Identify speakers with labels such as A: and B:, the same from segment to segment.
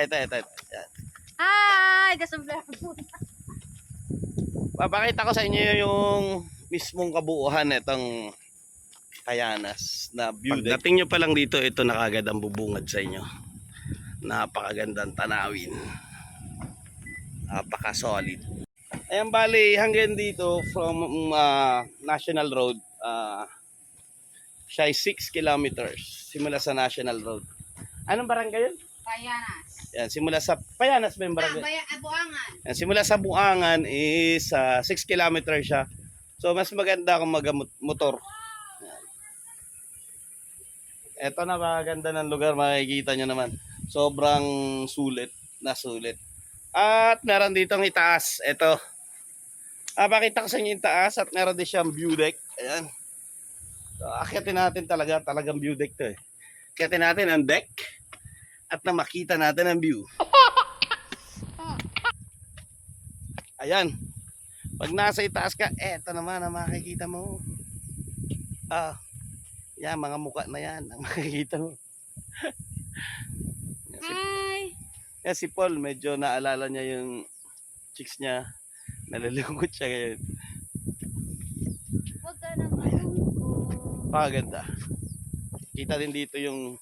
A: Ito, ito, ito. Yan.
B: Hi! Kasumblero po.
A: Papakita ko sa inyo yung mismong kabuuhan nitong Kayanas na view. Pagdating nyo pa lang dito, ito na kagad ang bubungad sa inyo. Napakagandang tanawin. Napaka-solid. Ayan bali, hanggang dito from uh, National Road, uh, siya ay 6 kilometers simula sa National Road. Anong barangay yun?
B: Payanas.
A: Yan, simula sa Payanas ba yung
B: Ah, baya, Abuangan.
A: Yan, simula sa Buangan is 6 kilometer siya. So mas maganda kung mag-motor. Ito napakaganda ng lugar, makikita nyo naman. Sobrang sulit na sulit. At meron dito ang itaas. Ito. Ah, pakita ko sa inyo yung taas at meron din siyang view deck. Ayan. So, akyatin natin talaga, talagang view deck to eh. Akyatin natin ang deck at na makita natin ang view. Ayan. Pag nasa itaas ka, eto naman ang makikita mo. Ah. Yan, mga muka na yan ang makikita mo. yan, si,
B: Hi!
A: yan, si Paul, medyo naalala niya yung chicks niya. Nalulungkot siya ngayon.
B: Huwag ka na malungkot.
A: Paganda. Kita din dito yung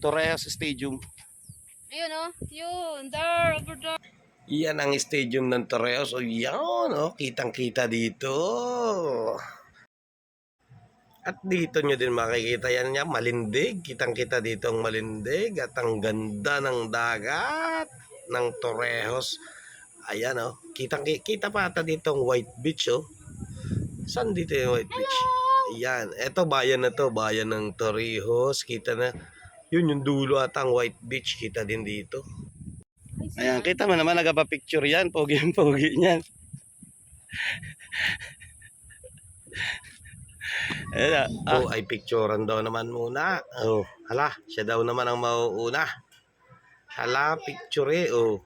A: Torreos Stadium.
B: Ayun oh. Yun. There. Over there.
A: Yan ang stadium ng Torreos. O yan, oh, kitang-kita dito. At dito nyo din makikita yan niya, malindig. Kitang-kita dito ang malindig. At ang ganda ng dagat ng Torreos. Ayan, oh. Kitang, kita pa ata dito ang White Beach, oh. Saan dito yung White Beach? Ayan. Eto, bayan na to. Bayan ng Torrijos. Kita na. Yun yung dulo at ang White Beach. Kita din dito. Ayan, kita mo naman nagpa-picture yan. Pogi yung pogi niyan. Ayan, ah. Oh, ay picturean daw naman muna. Oh, hala, siya daw naman ang mauuna. Hala, picture eh. Oh,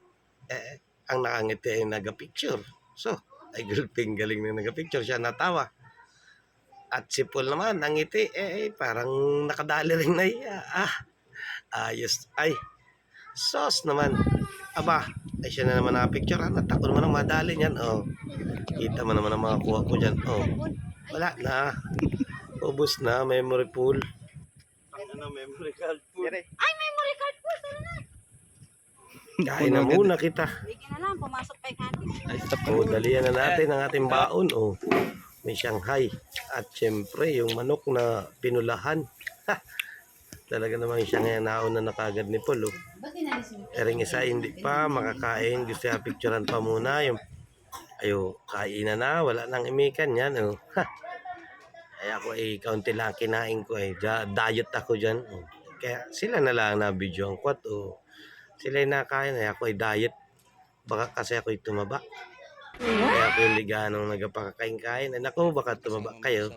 A: eh, ang nakangiti ay naga-picture. So, ay gulping galing na naga-picture. Siya natawa. At si Paul naman, ang ngiti, eh, eh, parang nakadali rin na iya. Ah, ayos. Ay, sos naman. Aba, ay siya na naman nakapicture. At ako naman ang madali niyan. Oh, kita mo naman ang mga kuha ko dyan. Oh, wala na. Ubus na, memory pool. Ano, memory card pool?
B: Ay, memory card po. Tara na.
A: Kain na muna kita.
B: Bigyan na lang. Pumasok pa yung kantin.
A: O, dalian na natin ang ating baon. O, may Shanghai. At syempre, yung manok na pinulahan. Ha! Talaga naman Shanghai na nauna na kagad ni Paul. O.
B: Ba't inalis mo?
A: Ering isa hindi pa makakain. Gusto niya picturean pa muna. Yung, ayo, kain na na. Wala nang imikan yan. O. Ha! Ay ako ay kaunti lang kinain ko da- diet ako dyan. O. Kaya sila na lang na video ang kwat. O. Sila yung nakain ay ako ay diet. Baka kasi ako ay tumaba. Kaya ako yung liganong nagpakakain-kain. Ay naku, baka tumaba kayo.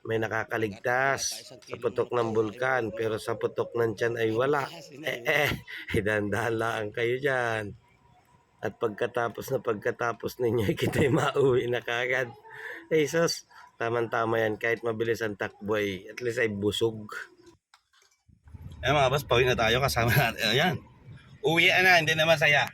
A: May nakakaligtas sa putok ng bulkan, pero sa putok ng tiyan ay wala. Eh, eh, dahan-dahan lang kayo dyan. At pagkatapos na pagkatapos ninyo, kita'y mauwi na kagad. Eh, sus, tama-tama yan. Kahit mabilis ang takbo ay, at least ay busog. Eh mga boss, pawin na tayo kasama natin. Ayan. Uwi na, hindi na masaya.